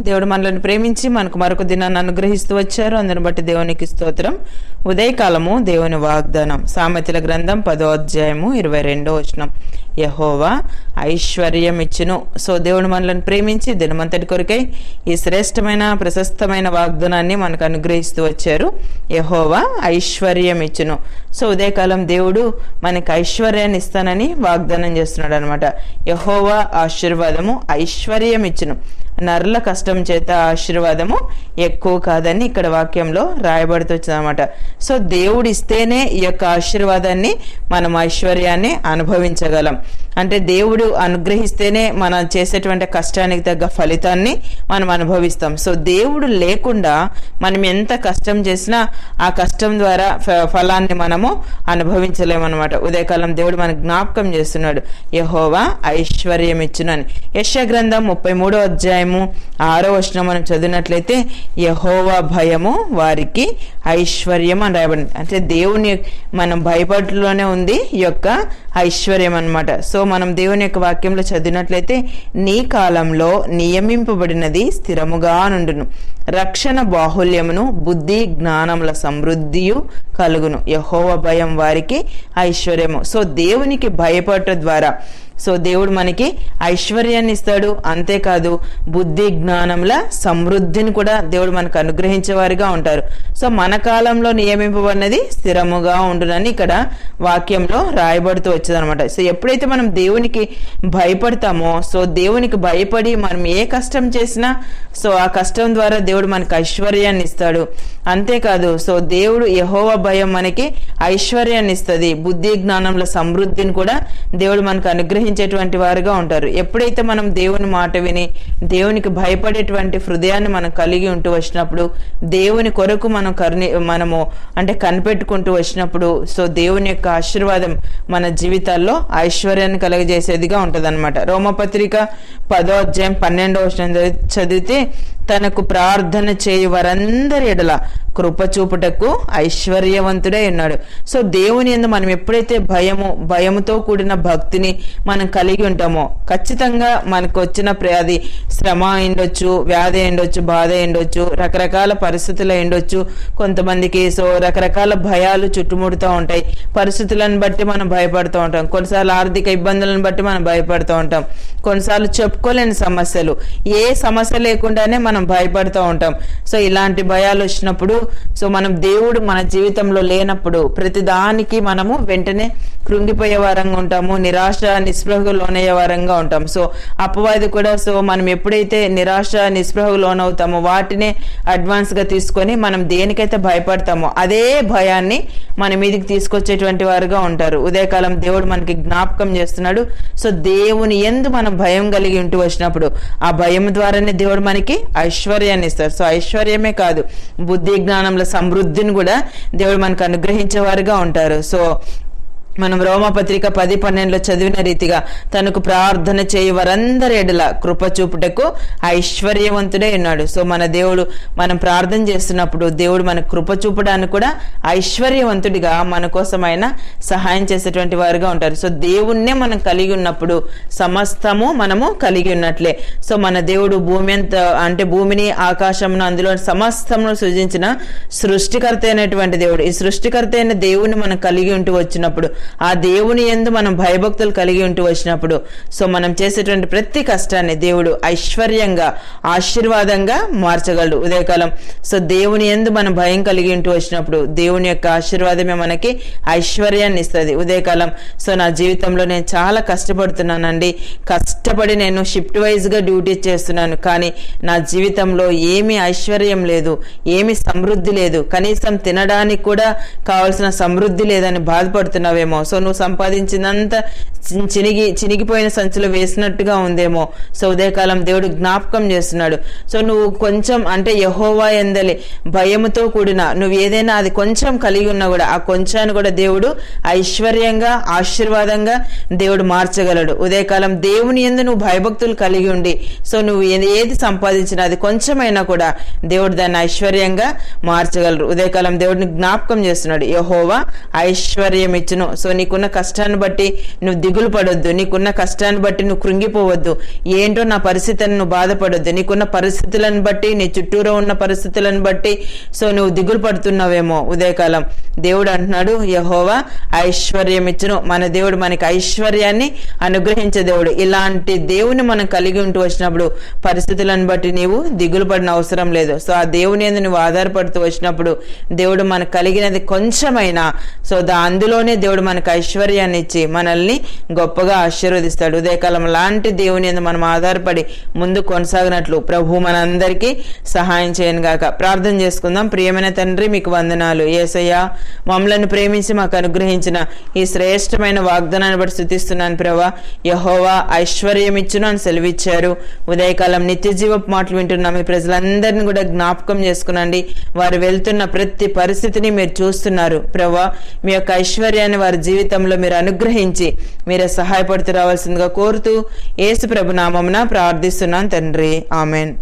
దేవుడు మనల్ని ప్రేమించి మనకు మరొక దినాన్ని అనుగ్రహిస్తూ వచ్చారు. అందుని బట్టి దేవునికి స్తోత్రం. ఉదయకాలము దేవుని వాగ్దానం. సామెతల గ్రంథం పదో అధ్యాయము ఇరవై రెండో వచనం. యహోవా ఐశ్వర్యం ఇచ్చును సో దేవుడు మనల్ని ప్రేమించి దినమంతటి కొరకై ఈ శ్రేష్టమైన ప్రశస్తమైన వాగ్దానాన్ని మనకు అనుగ్రహిస్తూ వచ్చారు. యహోవా ఐశ్వర్యం ఇచ్చును సో ఉదయకాలం దేవుడు మనకి ఐశ్వర్యాన్ని ఇస్తానని వాగ్దానం చేస్తున్నాడు అనమాట యహోవా ఆశీర్వాదము ఐశ్వర్యం ఇచ్చును నరుల కష్టం చేత ఆశీర్వాదము ఎక్కువ కాదని ఇక్కడ వాక్యంలో రాయబడుతూ సో దేవుడు ఇస్తేనే ఈ యొక్క ఆశీర్వాదాన్ని మనం ఐశ్వర్యాన్ని అనుభవించగలం. అంటే దేవుడు అనుగ్రహిస్తేనే మనం చేసేటువంటి కష్టానికి తగ్గ ఫలితాన్ని మనం అనుభవిస్తాం. సో దేవుడు లేకుండా మనం ఎంత కష్టం చేసినా ఆ కష్టం ద్వారా ఫ- ఫలాన్ని మనము అనుభవించలేమన్నమాట. ఉదయకాలం దేవుడు మనకు జ్ఞాపకం చేస్తున్నాడు యహోవా ఐశ్వర్యం ఇచ్చునని యశ గ్రంథం ముప్పై మూడో అధ్యాయము ఆరో వచనం మనం చదివినట్లయితే యహోవా భయము వారికి ఐశ్వర్యం అని రాయబడింది. అంటే దేవుని మనం భయపడులోనే ఉంది ఈ యొక్క ఐశ్వర్యం అన్నమాట. సో మనం దేవుని యొక్క వాక్యంలో చదివినట్లయితే నీ కాలంలో నియమింపబడినది స్థిరముగా నుండును. రక్షణ బాహుల్యమును బుద్ధి జ్ఞానముల సమృద్ధియు కలుగును. యహోవ భయం వారికి ఐశ్వర్యము. సో దేవునికి భయపడటం ద్వారా సో దేవుడు మనకి ఐశ్వర్యాన్ని ఇస్తాడు. అంతేకాదు బుద్ధి జ్ఞానంలో సమృద్ధిని కూడా దేవుడు మనకు అనుగ్రహించేవారుగా ఉంటారు. సో మన కాలంలో నియమింపబడినది స్థిరముగా ఉండునని ఇక్కడ వాక్యంలో రాయబడుతూ వచ్చేదనమాట సో ఎప్పుడైతే మనం దేవునికి భయపడతామో సో దేవునికి భయపడి మనం ఏ కష్టం చేసినా సో ఆ కష్టం ద్వారా దేవుడు మనకు ఐశ్వర్యాన్ని ఇస్తాడు. అంతేకాదు సో దేవుడు యహోవ భయం మనకి ఐశ్వర్యాన్ని ఇస్తుంది. బుద్ధి జ్ఞానంలో సమృద్ధిని కూడా దేవుడు మనకు అనుగ్రహించేటువంటి వారుగా ఉంటారు. ఎప్పుడైతే మనం దేవుని మాట విని దేవునికి భయపడేటువంటి హృదయాన్ని మనం కలిగి ఉంటూ వచ్చినప్పుడు దేవుని కొరకు మనం కరుణి మనము అంటే కనిపెట్టుకుంటూ వచ్చినప్పుడు సో దేవుని యొక్క ఆశీర్వాదం మన జీవితాల్లో ఐశ్వర్యాన్ని కలగజేసేదిగా అనమాట రోమపత్రిక పదో అధ్యాయం పన్నెండవ చదివితే తనకు ప్రార్థన చేయు వారందరి ఎడల కృప చూపుటకు ఐశ్వర్యవంతుడై ఉన్నాడు. సో దేవుని ఎందు మనం ఎప్పుడైతే భయము భయముతో కూడిన భక్తిని మనం కలిగి ఉంటామో ఖచ్చితంగా మనకు వచ్చిన అది శ్రమ అయిండొచ్చు వ్యాధి అయిండొచ్చు బాధ అయిండొచ్చు రకరకాల పరిస్థితులు అయిండొచ్చు. కొంతమందికి సో రకరకాల భయాలు చుట్టుముడుతూ ఉంటాయి. పరిస్థితులను బట్టి మనం భయపడుతూ ఉంటాం. కొన్నిసార్లు ఆర్థిక ఇబ్బందులను బట్టి మనం భయపడుతూ ఉంటాం. కొన్నిసార్లు చెప్పుకోలేని సమస్యలు. ఏ సమస్య లేకుండానే మనం భయపడుతూ ఉంటాం. సో ఇలాంటి భయాలు వచ్చినప్పుడు సో మనం దేవుడు మన జీవితంలో లేనప్పుడు ప్రతి దానికి మనము వెంటనే కృంగిపోయే వారంగా ఉంటాము నిరాశ నిస్పృహకు లోనయ్యే వారంగా ఉంటాం. సో అపవాది కూడా సో మనం ఎప్పుడైతే నిరాశ నిస్పృహకు లోనవుతామో వాటినే అడ్వాన్స్గా తీసుకొని మనం దేనికైతే భయపడతామో అదే భయాన్ని మన మీదకి తీసుకొచ్చేటువంటి వారుగా ఉంటారు. ఉదయకాలం దేవుడు మనకి జ్ఞాపకం చేస్తున్నాడు. సో దేవుని ఎందు మనం భయం కలిగి ఉంటూ వచ్చినప్పుడు ఆ భయం ద్వారానే దేవుడు మనకి ఐశ్వర్యాన్ని ఇస్తారు. సో ఐశ్వర్యమే కాదు బుద్ధి జ్ఞానంలో సమృద్ధిని కూడా దేవుడు మనకు అనుగ్రహించేవారుగా ఉంటారు. సో మనం రోమపత్రిక పది పన్నెండులో చదివిన రీతిగా తనకు ప్రార్థన చేయి వారందరి ఎడల కృప చూపుటకు ఐశ్వర్యవంతుడే ఉన్నాడు. సో మన దేవుడు మనం ప్రార్థన చేస్తున్నప్పుడు దేవుడు మన కృపచూపడానికి కూడా ఐశ్వర్యవంతుడిగా మన కోసం ఆయన సహాయం చేసేటువంటి వారుగా ఉంటారు. సో దేవుణ్ణే మనం కలిగి ఉన్నప్పుడు సమస్తము మనము కలిగి ఉన్నట్లే. సో మన దేవుడు భూమి అంత అంటే భూమిని ఆకాశమును అందులో సమస్తమును సృజించిన సృష్టికర్త అయినటువంటి దేవుడు. ఈ సృష్టికర్త అయిన దేవుణ్ణి మనం కలిగి ఉంటూ వచ్చినప్పుడు ఆ దేవుని ఎందు మనం భయభక్తులు కలిగి ఉంటూ వచ్చినప్పుడు సో మనం చేసేటువంటి ప్రతి కష్టాన్ని దేవుడు ఐశ్వర్యంగా ఆశీర్వాదంగా మార్చగలడు ఉదయకాలం. సో దేవుని ఎందు మనం భయం కలిగి ఉంటూ వచ్చినప్పుడు దేవుని యొక్క ఆశీర్వాదమే మనకి ఐశ్వర్యాన్ని ఇస్తుంది ఉదయకాలం. సో నా జీవితంలో నేను చాలా కష్టపడుతున్నానండి. కష్టపడి నేను షిఫ్ట్ వైజ్గా డ్యూటీ చేస్తున్నాను కానీ నా జీవితంలో ఏమీ ఐశ్వర్యం లేదు ఏమీ సమృద్ధి లేదు. కనీసం తినడానికి కూడా కావాల్సిన సమృద్ధి లేదని బాధపడుతున్నావేమో. సో నువ్వు సంపాదించినంత చినిగి చినిగిపోయిన సంచులు వేసినట్టుగా ఉందేమో. సో ఉదయకాలం దేవుడు జ్ఞాపకం చేస్తున్నాడు. సో నువ్వు కొంచెం అంటే యహోవా ఎందలి భయముతో కూడిన నువ్వు ఏదైనా అది కొంచెం కలిగి ఉన్నా కూడా ఆ కొంచాన్ని కూడా దేవుడు ఐశ్వర్యంగా ఆశీర్వాదంగా దేవుడు మార్చగలడు. ఉదయకాలం దేవుని ఎందు నువ్వు భయభక్తులు కలిగి ఉండి సో నువ్వు ఏది సంపాదించినా అది కొంచెమైనా కూడా దేవుడు దాన్ని ఐశ్వర్యంగా మార్చగలరు. ఉదయకాలం దేవుడిని జ్ఞాపకం చేస్తున్నాడు. యహోవా ఐశ్వర్యం ఇచ్చును సో నీకున్న కష్టాన్ని బట్టి నువ్వు దిగులు పడొద్దు. నీకున్న కష్టాన్ని బట్టి నువ్వు కృంగిపోవద్దు. ఏంటో నా పరిస్థితిని నువ్వు బాధపడొద్దు. నీకున్న పరిస్థితులను బట్టి నీ చుట్టూరా ఉన్న పరిస్థితులను బట్టి సో నువ్వు దిగులు పడుతున్నావేమో ఉదయకాలం. దేవుడు అంటున్నాడు యహోవా ఐశ్వర్యం ఇచ్చును. మన దేవుడు మనకి ఐశ్వర్యాన్ని అనుగ్రహించే దేవుడు. ఇలాంటి దేవుని మనం కలిగి ఉంటూ వచ్చినప్పుడు పరిస్థితులను బట్టి నీవు దిగులు పడిన అవసరం లేదు. సో ఆ దేవుని మీద నువ్వు ఆధారపడుతూ వచ్చినప్పుడు దేవుడు మనకు కలిగినది కొంచెమైనా సో దా అందులోనే దేవుడు మన మనకు ఐశ్వర్యాన్ని ఇచ్చి మనల్ని గొప్పగా ఆశీర్వదిస్తాడు. ఉదయకాలం లాంటి దేవుని మీద మనం ఆధారపడి ముందు కొనసాగినట్లు ప్రభు మనందరికీ సహాయం చేయను గాక. ప్రార్థన చేసుకుందాం. ప్రియమైన తండ్రి మీకు వందనాలు. ఏసయ్యా మమ్మలను ప్రేమించి మాకు అనుగ్రహించిన ఈ శ్రేష్టమైన వాగ్దానాన్ని బట్టి స్థుతిస్తున్నాను ప్రభా. యహోవా ఐశ్వర్యం ఇచ్చును అని సెలవిచ్చారు. ఉదయకాలం నిత్య జీవపు మాటలు వింటున్నాం. మీ ప్రజలందరినీ కూడా జ్ఞాపకం చేసుకునండి. వారు వెళ్తున్న ప్రతి పరిస్థితిని మీరు చూస్తున్నారు. ప్రభా మీ యొక్క ఐశ్వర్యాన్ని వారి జీవితంలో మీరు అనుగ్రహించి మీరే సహాయపడుతూ రావాల్సిందిగా కోరుతూ ఏసు ప్రభు నామమున ప్రార్థిస్తున్నాను తండ్రి. ఆమెన్.